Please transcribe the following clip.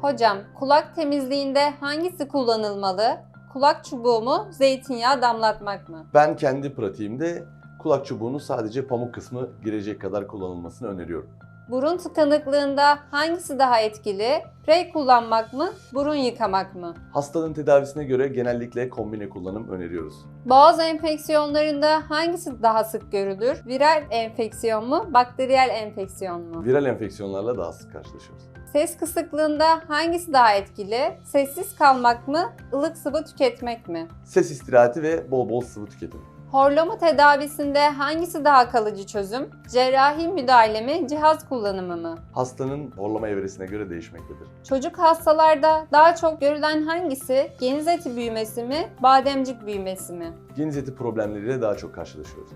Hocam, kulak temizliğinde hangisi kullanılmalı? Kulak çubuğu mu, zeytinyağı damlatmak mı? Ben kendi pratiğimde kulak çubuğunu sadece pamuk kısmı girecek kadar kullanılmasını öneriyorum. Burun tıkanıklığında hangisi daha etkili? Sprey kullanmak mı, burun yıkamak mı? Hastanın tedavisine göre genellikle kombine kullanım öneriyoruz. Boğaz enfeksiyonlarında hangisi daha sık görülür? Viral enfeksiyon mu, bakteriyel enfeksiyon mu? Viral enfeksiyonlarla daha sık karşılaşıyoruz. Ses kısıklığında hangisi daha etkili? Sessiz kalmak mı, ılık sıvı tüketmek mi? Ses istirahati ve bol bol sıvı tüketimi. Horlama tedavisinde hangisi daha kalıcı çözüm? Cerrahi müdahale mi, cihaz kullanımı mı? Hastanın horlama evresine göre değişmektedir. Çocuk hastalarda daha çok görülen hangisi? Geniz eti büyümesi mi, bademcik büyümesi mi? Geniz eti problemleriyle daha çok karşılaşıyoruz.